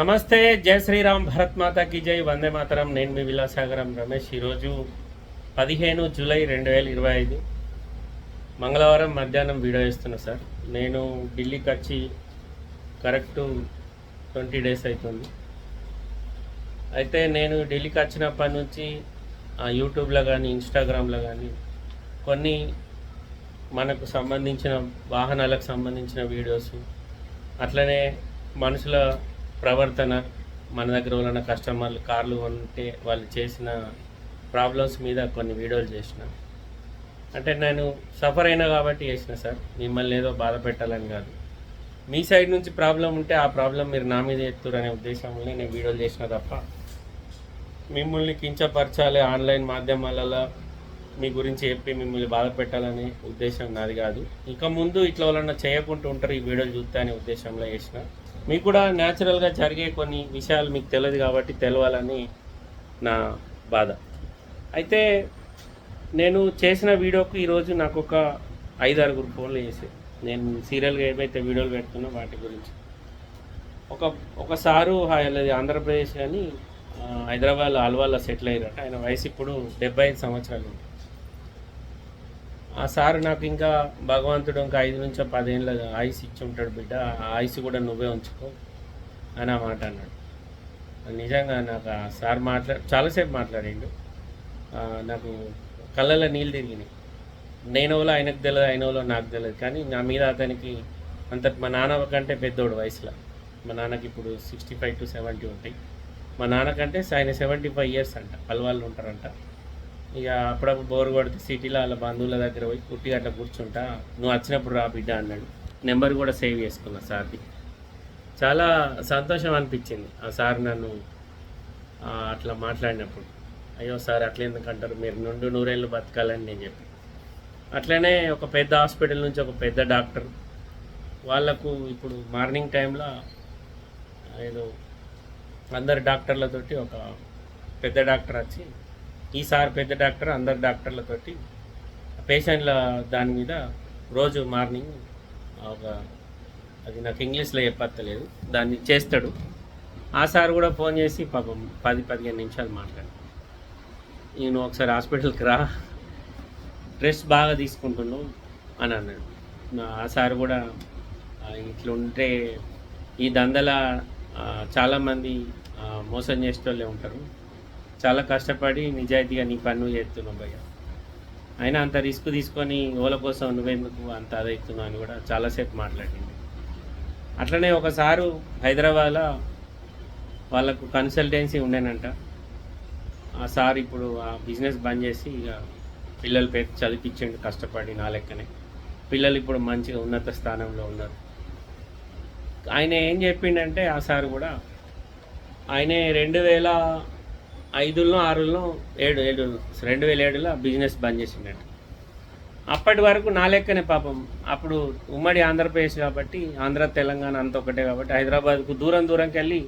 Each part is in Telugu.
నమస్తే జయ శ్రీరామ్ భరత్ మాతాకి జై వందే మాతరం. నేను మీ విలాసాగరం రమేష్. ఈరోజు పదిహేను జూలై రెండు వేల ఇరవై ఐదు. మంగళవారం మధ్యాహ్నం వీడియో ఇస్తున్నా సార్. నేను ఢిల్లీకి వచ్చి కరెక్ట్ ట్వంటీ డేస్ అవుతుంది. అయితే నేను ఢిల్లీకి వచ్చినప్పటి నుంచి యూట్యూబ్లో కానీ ఇన్స్టాగ్రామ్లో కానీ కొన్ని మనకు సంబంధించిన వాహనాలకు సంబంధించిన వీడియోస్ అట్లనే మనుషుల ప్రవర్తన మన దగ్గర ఉన్న కస్టమర్లు కార్లు ఉంటే వాళ్ళు చేసిన ప్రాబ్లమ్స్ మీద కొన్ని వీడియోలు చేసిన. అంటే నేను సఫర్ అయినా కాబట్టి చేసిన సార్. మిమ్మల్ని ఏదో బాధ పెట్టాలని కాదు. మీ సైడ్ నుంచి ప్రాబ్లం ఉంటే ఆ ప్రాబ్లం మీరు నా మీద ఎత్తురు అనే ఉద్దేశంలో నేను వీడియోలు చేసిన తప్ప మిమ్మల్ని కించపరచాలి ఆన్లైన్ మాధ్యమాలలో మీ గురించి చెప్పి మిమ్మల్ని బాధ పెట్టాలనే ఉద్దేశం నాది కాదు. ఇంకా ముందు ఇట్లా వాళ్ళన్నా చేయకుంటూ ఉంటారు ఈ వీడియోలు చూస్తే అనే ఉద్దేశంలో చేసిన. మీకు కూడా న్యాచురల్గా జరిగే కొన్ని విషయాలు మీకు తెలియదు కాబట్టి తెలవాలని నా బాధ. అయితే నేను చేసిన వీడియోకు ఈరోజు నాకు ఒక ఐదు ఆరుగురు ఫోన్లు చేసి నేను సీరియల్గా ఏమైతే వీడియోలు పెడుతున్నా వాటి గురించి. ఒక ఒక సారు ఆంధ్రప్రదేశ్ కానీ హైదరాబాద్ అల్వాల్లో సెటిల్ అయ్యారట. ఆయన వయసు ఇప్పుడు డెబ్బై ఐదు సంవత్సరాలు ఉంది. ఆ సార్ నాకు ఇంకా భగవంతుడు ఇంకా ఐదు నుంచి పదేళ్ళ ఆయుస్ ఇచ్చి ఉంటాడు బిడ్డ. ఆ ఆయుస్ కూడా నువ్వే ఉంచుకో అని ఆ మాట అన్నాడు. నిజంగా నాకు ఆ సార్ మాట్లా చాలాసేపు మాట్లాడిండు. నాకు కళ్ళల్లో నీళ్ళు తిరిగినాయి. నేనోలో ఆయనకు తెలియదు ఆయనోలో నాకు తెలియదు కానీ నా మీద అతనికి అంత మా నాన్న కంటే పెద్దోడు వయసులో. మా నాన్నకి ఇప్పుడు సిక్స్టీ ఫైవ్ టు సెవెంటీ ఉంటాయి. మా నాన్నకంటే ఆయన సెవెంటీ ఫైవ్ ఇయర్స్ అంట పల్వాళ్ళు ఉంటారంట. ఇక అప్పుడప్పుడు బోర్ కొడితే సిటీలో వాళ్ళ బంధువుల దగ్గర పోయి పుట్టి అట్లా కూర్చుంటా నువ్వు వచ్చినప్పుడు రా బిడ్డ అన్నాడు. నెంబర్ కూడా సేవ్ చేసుకున్నా సార్ది. చాలా సంతోషం అనిపించింది ఆ సార్ నన్ను అట్లా మాట్లాడినప్పుడు. అయ్యో సార్ అట్లా ఎందుకంటారు మీరు నుండి నూరేళ్ళు బతకాలని నేను చెప్పి. అట్లనే ఒక పెద్ద హాస్పిటల్ నుంచి ఒక పెద్ద డాక్టర్ వాళ్ళకు ఇప్పుడు మార్నింగ్ టైంలో ఏదో అందరు డాక్టర్లతోటి ఒక పెద్ద డాక్టర్ వచ్చి ఈ సార్ పెద్ద డాక్టర్ అందరు డాక్టర్లతోటి పేషెంట్ల దాని మీద రోజు మార్నింగ్ ఒక అది నాకు ఇంగ్లీష్లో చెప్పత్తలేదు దాన్ని చేస్తాడు. ఆ సార్ కూడా ఫోన్ చేసి పాపం పది పదిహేను నిమిషాలు మాట్లాడు. నేను ఒకసారి హాస్పిటల్కి రా డ్రెస్ బాగా తీసుకుంటున్నావు అని అన్నాడు. ఆ సార్ కూడా ఇట్లుంటే ఉంటే ఈ దందల చాలామంది మోసం చేసేటోళ్ళే ఉంటారు. చాలా కష్టపడి నిజాయితీగా నీ పన్ను చేస్తున్నావు భయ్య. అయినా అంత రిస్క్ తీసుకొని ఓల కోసం నువ్వెందుకు అంత అదవుతున్నావు అని కూడా చాలాసేపు మాట్లాడింది. అట్లనే ఒకసారి హైదరాబాద్లో వాళ్ళకు కన్సల్టెన్సీ ఉండేనంట. ఆ సార్ ఇప్పుడు ఆ బిజినెస్ బంద్ చేసి ఇక పిల్లల పేరు చదివించండి కష్టపడి నా లెక్కనే. పిల్లలు ఇప్పుడు మంచిగా ఉన్నత స్థానంలో ఉన్నారు. ఆయన ఏం చెప్పిండంటే ఆ సార్ కూడా ఆయన రెండు వేల ఐదులో ఆరులో ఏడు ఏడు రెండు వేల ఏడులో బిజినెస్ బంద్ చేసిండట. అప్పటి వరకు నా లెక్కనే పాపం. అప్పుడు ఉమ్మడి ఆంధ్రప్రదేశ్ కాబట్టి ఆంధ్ర తెలంగాణ అంత ఒకటే కాబట్టి హైదరాబాద్కు దూరం దూరంకి వెళ్ళి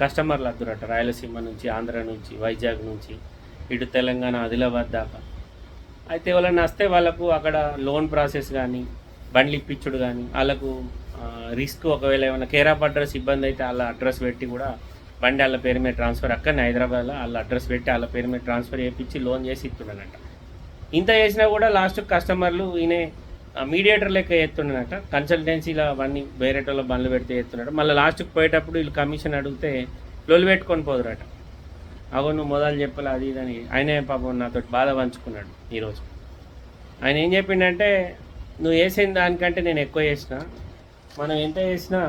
కస్టమర్లు అద్దురట. రాయలసీమ నుంచి ఆంధ్ర నుంచి వైజాగ్ నుంచి ఇటు తెలంగాణ ఆదిలాబాద్ దాకా. అయితే వాళ్ళని వస్తే వాళ్ళకు అక్కడ లోన్ ప్రాసెస్ కానీ బండ్లు ఇప్పించుడు కానీ వాళ్ళకు రిస్క్ ఒకవేళ ఏమైనా కేరాప్ అడ్రస్ ఇబ్బంది అయితే వాళ్ళ అడ్రస్ పెట్టి కూడా బండి వాళ్ళ పేరు మీద ట్రాన్స్ఫర్ అక్కడనే హైదరాబాద్లో వాళ్ళ అడ్రస్ పెట్టి వాళ్ళ పేరు మీద ట్రాన్స్ఫర్ చేయించి లోన్ చేసి ఇస్తున్నానంట ఇంత చేసినా కూడా లాస్ట్ కస్టమర్లు ఈయనే మీడియేటర్ లెక్క ఎత్తుండనట కన్సల్టెన్సీలో అవన్నీ వేరేటోళ్ళ బండ్లు పెడితే ఎత్తున్నాడు మళ్ళీ లాస్ట్కి పోయేటప్పుడు వీళ్ళు కమిషన్ అడిగితే లొల్లి పెట్టుకొని పోదురట. అగో నువ్వు మొదలు చెప్పాలి అది ఇది అని ఆయనే పాపం నాతో బాధ పంచుకున్నాడు ఈరోజు. ఆయన ఏం చెప్పిండంటే నువ్వు వేసిన దానికంటే నేను ఎక్కువ చేసిన. మనం ఎంత చేసినా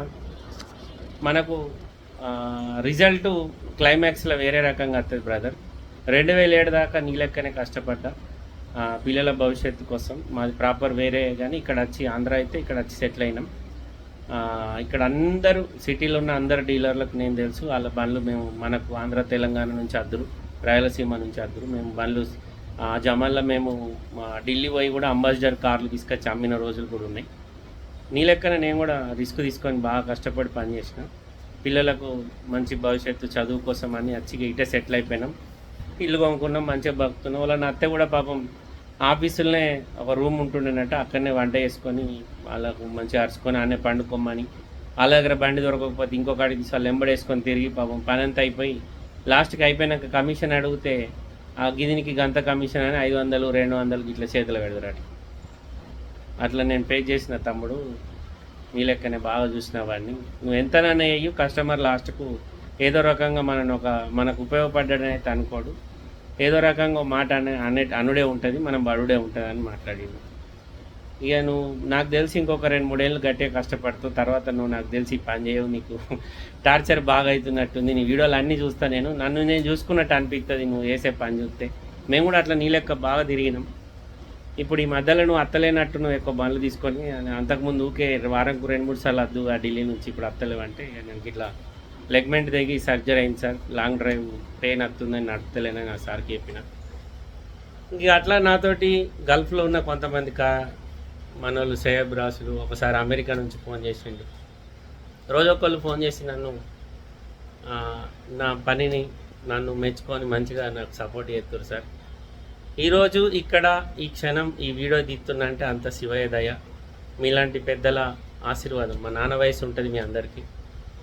మనకు రిజల్ట్ క్లైమాక్స్లో వేరే రకంగా వస్తుంది బ్రదర్. రెండు వేల ఏడు దాకా నీ లెక్కనే కష్టపడ్డా. పిల్లల భవిష్యత్తు కోసం. మాది ప్రాపర్ వేరే కానీ ఇక్కడ వచ్చి ఆంధ్ర అయితే ఇక్కడ వచ్చి సెటిల్ అయినాం. ఇక్కడ అందరూ సిటీలో ఉన్న అందరు డీలర్లకు నేను తెలుసు వాళ్ళ బండ్లు మేము మనకు ఆంధ్ర తెలంగాణ నుంచి అద్దురు రాయలసీమ నుంచి అద్దురు మేము బండ్లు జమాల్లో మేము మా ఢిల్లీ పోయి కూడా అంబాసిడర్ కార్లు తీసుకొచ్చి అమ్మిన రోజులు కూడా ఉన్నాయి. నీ లెక్కన నేను కూడా రిస్క్ తీసుకొని బాగా కష్టపడి పనిచేసిన. పిల్లలకు మంచి భవిష్యత్తు చదువు కోసం అని వచ్చి ఇటే సెటిల్ అయిపోయినాం. ఇల్లు కొనుక్కున్నాం మంచిగా బతుకుతున్నాం. వాళ్ళ నా అత్త కూడా పాపం ఆఫీసులోనే ఒక రూమ్ ఉంటుండేనట అక్కడనే వంట చేసుకొని వాళ్ళకు మంచిగా అరుచుకొని అన్నే పండుకోమని. వాళ్ళ దగ్గర బండి దొరకకపోతే ఇంకొకటి తీసి వాళ్ళు ఎంబడేసుకొని తిరిగి పాపం పని అంతా అయిపోయి లాస్ట్కి అయిపోయినాక కమిషన్ అడిగితే ఆ గిదినికి గంత కమిషన్ అని ఐదు వందలు రెండు వందలు ఇట్లా చేతులు పెడతారు అట్లా నేను పే చేసిన తమ్ముడు మీ లెక్కనే బాగా చూసిన వాడిని నువ్వు ఎంతనైనా వేయు కస్టమర్ లాస్ట్కు ఏదో రకంగా మనను ఒక మనకు ఉపయోగపడ్డాడని అయితే అనుకోడు. ఏదో రకంగా మాట అనే అనే అనుడే ఉంటుంది మనం బడుడే ఉంటుంది అని మాట్లాడింది ఇక నువ్వు నాకు తెలిసి ఇంకొక రెండు మూడేళ్ళు గట్టిగా కష్టపడుతూ తర్వాత నువ్వు నాకు తెలిసి పని చేయవు నీకు టార్చర్ బాగా అవుతున్నట్టుంది నీ వీడియోలు అన్నీ చూస్తా నేను. నన్ను నేను చూసుకున్నట్టు అనిపిస్తుంది నువ్వు వేసే పని చూస్తే. మేము కూడా అట్లా నీ లెక్క బాగా తిరిగినాం. ఇప్పుడు ఈ మధ్యలో నువ్వు అత్తలేనట్టు నువ్వు ఎక్కువ బండ్లు తీసుకొని అంతకుముందు ఊకే వారంకు రెండు మూడు సార్లు వద్దు ఆ ఢిల్లీ నుంచి ఇప్పుడు అత్తలేవంటే అంటే నేను ఇట్లా లెగ్మెంట్ దిగి సర్జరీ అయింది సార్. లాంగ్ డ్రైవ్ పెయిన్ వస్తుందని నడతలేనని నా సార్కి చెప్పిన. ఇంక అట్లా నాతోటి గల్ఫ్లో ఉన్న కొంతమంది కా మనోళ్ళు సేయబ్ రాసులు ఒకసారి అమెరికా నుంచి ఫోన్ చేసిండు. రోజు ఒకళ్ళు ఫోన్ చేసి నన్ను నా పనిని నన్ను మెచ్చుకొని మంచిగా నాకు సపోర్ట్ చేస్తారు సార్. ఈరోజు ఇక్కడ ఈ క్షణం ఈ వీడియో తీస్తున్నా అంటే అంత శివయ్య దయ. మీలాంటి పెద్దల ఆశీర్వాదం. మా నాన్న వయసు ఉంటుంది మీ అందరికీ.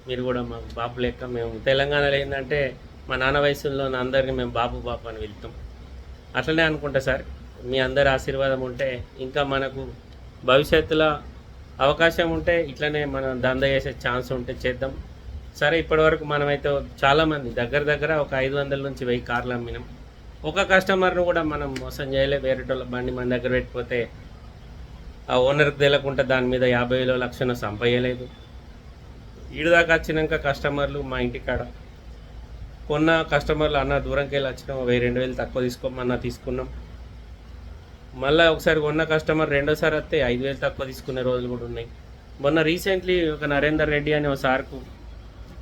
మీరు కూడా మా బాబు లెక్క మేము తెలంగాణలో ఏంటంటే మా నాన్న వయసులో అందరినీ మేము బాబు బాబు అని వెళ్తాం. అట్లనే అనుకుంటా సార్. మీ అందరి ఆశీర్వాదం ఉంటే ఇంకా మనకు భవిష్యత్తులో అవకాశం ఉంటే ఇట్లనే మనం దంద చేసే ఛాన్స్ ఉంటే చేద్దాం. సరే ఇప్పటివరకు మనమైతే చాలామంది దగ్గర దగ్గర ఒక ఐదు వందల నుంచి వెయ్యి కార్లు అమ్మినాం. ఒక కస్టమర్ను కూడా మనం మోసం చేయలే వేరేటోళ్ళ బండి మన దగ్గర పెట్టిపోతే ఆ ఓనర్కి తెలియకుండా దాని మీద యాభై వేల లక్షను సంపయ్యలేదు దాకా వచ్చినాక కస్టమర్లు మా ఇంటికాడ కొన్న కస్టమర్లు అన్న దూరంకి వెళ్ళి వచ్చినాం వెయ్యి రెండు వేలు తక్కువ తీసుకోమన్నా తీసుకున్నాం. మళ్ళీ ఒకసారి కొన్న కస్టమర్ రెండోసారి వస్తే ఐదు వేలు తక్కువ తీసుకునే రోజులు కూడా ఉన్నాయి. మొన్న రీసెంట్లీ ఒక నరేందర్ రెడ్డి అనే ఒక సార్కు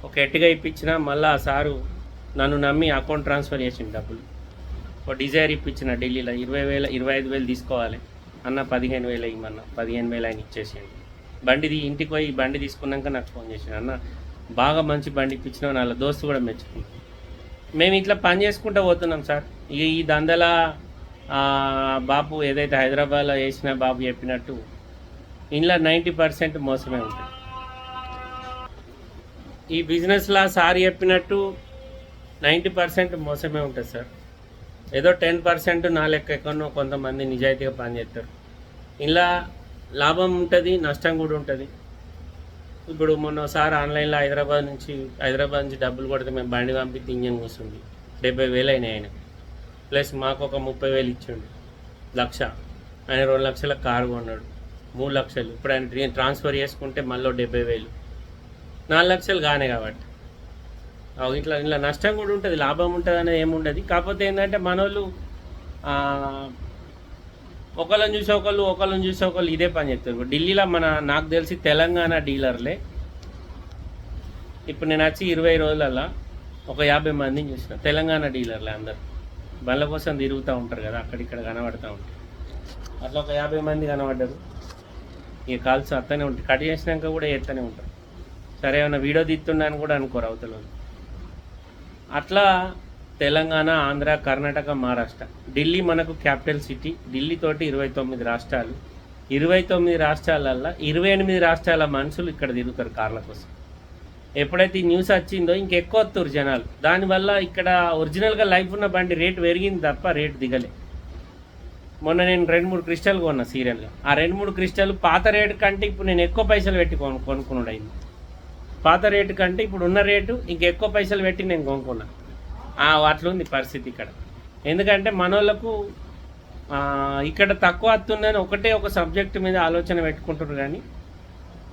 ఒక ఎట్టిగా ఇప్పించిన మళ్ళీ ఆ సారు నన్ను నమ్మి అకౌంట్ ట్రాన్స్ఫర్ చేసింది డబ్బులు. ఒక డిజైర్ ఇప్పించిన ఢిల్లీలో ఇరవై వేల ఇరవై ఐదు వేలు తీసుకోవాలి. అన్న పదిహేను వేలు ఇవ్వమన్న పదిహేను వేలు ఆయన ఇచ్చేసేయండి బండిది ఇంటికి పోయి బండి తీసుకున్నాక నాకు ఫోన్ చేసాను అన్న బాగా మంచి బండి ఇప్పించిన వాళ్ళ దోస్తు కూడా మెచ్చుకున్నాం. మేము ఇట్లా పని చేసుకుంటూ పోతున్నాం సార్. ఇక ఈ దందల బాపు ఏదైతే హైదరాబాద్లో వేసిన బాబు చెప్పినట్టు ఇంట్లో నైంటీ పర్సెంట్ మోసమే ఉంటుంది. ఈ బిజినెస్లా సార్ చెప్పినట్టు నైంటీ పర్సెంట్ మోసమే ఉంటుంది సార్. ఏదో టెన్ పర్సెంట్ నా లెక్క ఎక్కడో కొంతమంది నిజాయితీగా పనిచేస్తారు. ఇలా లాభం ఉంటుంది నష్టం కూడా ఉంటుంది. ఇప్పుడు మొన్న సార్ ఆన్లైన్లో హైదరాబాద్ నుంచి హైదరాబాద్ నుంచి డబ్బులు కొడితే మేము బండి పంపిస్తే ఇంజన్ కూర్చుంది డెబ్బై వేలు అయినాయి ఆయన ప్లస్ మాకు ఒక ముప్పై వేలు ఇచ్చిండు. లక్ష. ఆయన రెండు లక్షల కారు కొన్నాడు. మూడు లక్షలు. ఇప్పుడు ఆయన ట్రాన్స్ఫర్ చేసుకుంటే మళ్ళీ డెబ్బై వేలు. నాలుగు లక్షలు కానే కాబట్టి. ఇట్లా ఇట్లా నష్టం కూడా ఉంటుంది లాభం ఉంటుంది అనేది ఏముండదు కాకపోతే ఏంటంటే మనోళ్ళు ఒకళ్ళని చూసి ఒకళ్ళు ఒకళ్ళని చూసి ఒకళ్ళు ఇదే పని చెప్తారు ఇప్పుడు ఢిల్లీలో మన నాకు తెలిసి తెలంగాణ డీలర్లే. ఇప్పుడు నేను వచ్చి ఇరవై రోజులలో ఒక యాభై మందిని చూసిన తెలంగాణ డీలర్లే అందరు. బండ్ల కోసం తిరుగుతూ ఉంటారు కదా అక్కడిక్కడ కనబడుతూ ఉంటారు. అట్లా ఒక యాభై మంది కనబడ్డారు. ఇక కాల్స్ అత్తనే ఉంటాయి. కట్ చేసినాక కూడా ఎత్తనే ఉంటారు. సరే ఏమైనా వీడియో తీస్తున్నాను కూడా అనుకోరు అవతల వాళ్ళు. అట్లా తెలంగాణ ఆంధ్ర కర్ణాటక మహారాష్ట్ర. ఢిల్లీ మనకు క్యాపిటల్ సిటీ. ఢిల్లీ తోటి ఇరవై తొమ్మిది రాష్ట్రాలు. ఇరవై తొమ్మిది రాష్ట్రాలల్లో ఇరవై ఎనిమిది రాష్ట్రాల మనుషులు ఇక్కడ తిరుగుతారు కార్ల కోసం. ఎప్పుడైతే ఈ న్యూస్ వచ్చిందో ఇంకెక్కువ వస్తారు జనాలు. దానివల్ల ఇక్కడ ఒరిజినల్గా లైఫ్ ఉన్న బండి రేటు పెరిగింది తప్ప రేటు దిగలే. మొన్న నేను రెండు మూడు క్రిస్టల్ కొన్నా సీరియల్గా. ఆ రెండు మూడు క్రిస్టల్ పాత రేటు కంటే ఇప్పుడు నేను ఎక్కువ పైసలు పెట్టి కొను కొనుక్కున్నాడు అయింది పాత రేటు కంటే ఇప్పుడు ఉన్న రేటు ఇంకెక్కువ పైసలు పెట్టి నేను కొనుక్కున్నా. అట్లుంది పరిస్థితి ఇక్కడ. ఎందుకంటే మనోళ్ళకు ఇక్కడ తక్కువ వస్తుందని ఒకటే ఒక సబ్జెక్ట్ మీద ఆలోచన పెట్టుకుంటారు కానీ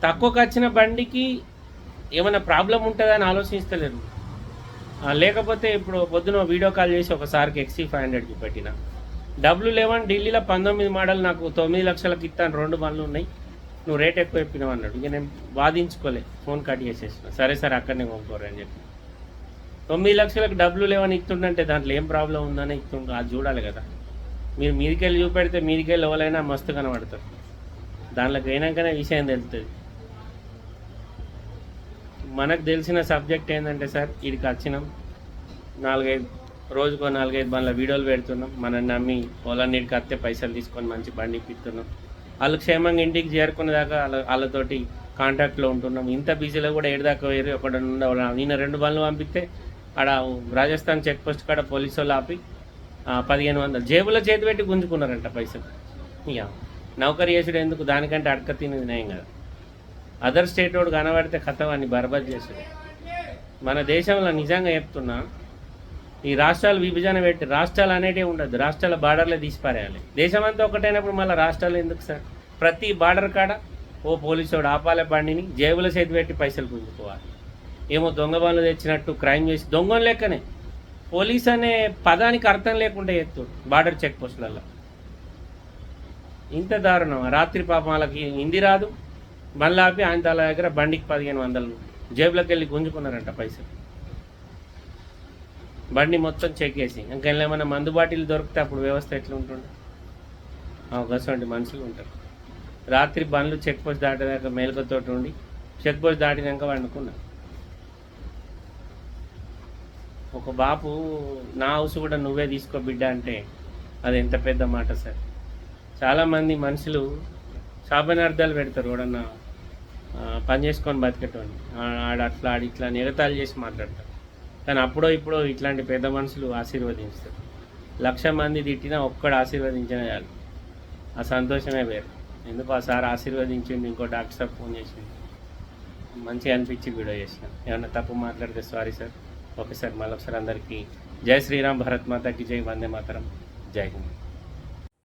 తక్కువకి వచ్చిన బండికి ఏమైనా ప్రాబ్లం ఉంటుందని ఆలోచిస్తలేరు లేకపోతే ఇప్పుడు పొద్దున వీడియో కాల్ చేసి ఒకసారికి ఎక్సీ ఫైవ్ హండ్రెడ్కి పెట్టిన. డబ్ల్యూ లెవెన్ ఢిల్లీలో పంతొమ్మిది మోడల్ నాకు తొమ్మిది లక్షలకి ఇస్తాను రెండు బండ్లు ఉన్నాయి. నువ్వు రేట్ ఎక్కువ చెప్పినావు అన్నాడు. ఇక నేను వాదించుకోలే. ఫోన్ కట్ చేసేసిన. సరే సరే అక్కడనే కొనుక్కోరు అని చెప్పి. తొమ్మిది లక్షలకు డబ్బులు లేవని ఇస్తుండంటే దాంట్లో ఏం ప్రాబ్లం ఉందని ఇస్తుండ్రు అది చూడాలి కదా. మీరు మీదికెళ్ళి చూపెడితే మీదికెళ్ళి ఎవరైనా మస్తు కనబడతారు. దాంట్లోకి అయినాకనే విషయం తెలుస్తుంది మనకు తెలిసిన సబ్జెక్ట్ ఏంటంటే సార్ ఇక్కడికి వచ్చినాం. నాలుగైదు రోజుకో నాలుగైదు బండ్ల వీడియోలు పెడుతున్నాం. మనల్ని నమ్మి పొలాన్నిటికి వస్తే పైసలు తీసుకొని మంచి బండి ఇప్పిస్తున్నాం. వాళ్ళు క్షేమంగా ఇంటికి చేరుకునే దాకా వాళ్ళ వాళ్ళతోటి కాంటాక్ట్లో ఉంటున్నాం. ఇంత బిజీలో కూడా ఏడుదాకా వేరు ఒకటి ఈయన రెండు బండ్లు పంపిస్తే ఆడ రాజస్థాన్ చెక్ పోస్ట్ కాడ పోలీసు వాళ్ళు ఆపి పదిహేను వందలు జేబులో చేతి పెట్టి గుంజుకున్నారంట పైసలు. ఇక నౌకరీ చేసుడు ఎందుకు? దానికంటే అడక తినేది నయం కదా. అదర్ స్టేట్ వాడు కనబడితే కథం అని బర్బాద్ చేసుడు. మన దేశంలో నిజంగా చెప్తున్నా ఈ రాష్ట్రాలు విభజన పెట్టి రాష్ట్రాలు అనేటివి ఉండదు రాష్ట్రాల బార్డర్లే తీసిపారేయాలి. దేశమంతా ఒకటైనప్పుడు మళ్ళీ రాష్ట్రాలు ఎందుకు సార్? ప్రతి బార్డర్ కాడ ఓ పోలీసుడు ఆపాలే బండిని జేబులో చేతి పెట్టి పైసలు పుంజుకోవాలి ఏమో దొంగ బాలు తెచ్చినట్టు క్రైమ్ చేసి దొంగలు లెక్కనే. పోలీస్ అనే పదానికి అర్థం లేకుండా ఎత్తుడు బార్డర్ చెక్ పోస్టులలో ఇంత దారుణం. రాత్రి పాపం వాళ్ళకి హిందీ రాదు మళ్ళీ ఆపి ఆయన తల దగ్గర బండికి పదిహేను వందలు జేబులోకి వెళ్ళి గుంజుకున్నారంట పైసలు. బండి మొత్తం చెక్ చేసి. ఇంకా ఏమైనా మందు బాటిల్ దొరికితే అప్పుడు వ్యవస్థ ఎట్లా ఉంటుండే అవకాశం మనుషులు ఉంటారు. రాత్రి బండ్లు చెక్ పోస్ట్ దాటేదాకా మేలుకతో ఉండి చెక్ పోస్ట్ దాటినాక వండుకున్నా. ఒక బాపు నా హౌస్ కూడా నువ్వే తీసుకో బిడ్డ అంటే అది ఎంత పెద్ద మాట సార్. చాలామంది మనుషులు శాపనార్థాలు పెడతారు ఎవడన్నా పని చేసుకొని బతికేటోని ఆడ అట్లా ఆడి ఇట్లా నిరతాలు చేసి మాట్లాడతారు. కానీ అప్పుడో ఇప్పుడో ఇట్లాంటి పెద్ద మనుషులు ఆశీర్వదిస్తారు లక్ష మంది తిట్టినా ఒక్కడు ఆశీర్వదించిన చాలు ఆ సంతోషమే వేరు. ఎందుకు ఆ సార్ ఆశీర్వదించింది ఇంకో డాక్టర్ సార్ ఫోన్ చేసింది మంచిగా అనిపించి వీడియో చేసిన. ఏమన్నా తప్పు మాట్లాడితే సారీ సార్. ఓకే సార్ మళ్ళీ ఒకసారి అందరికీ జై శ్రీరామ్ భరత్ మాతాకి జై వందే మాతరం. జై హింద్.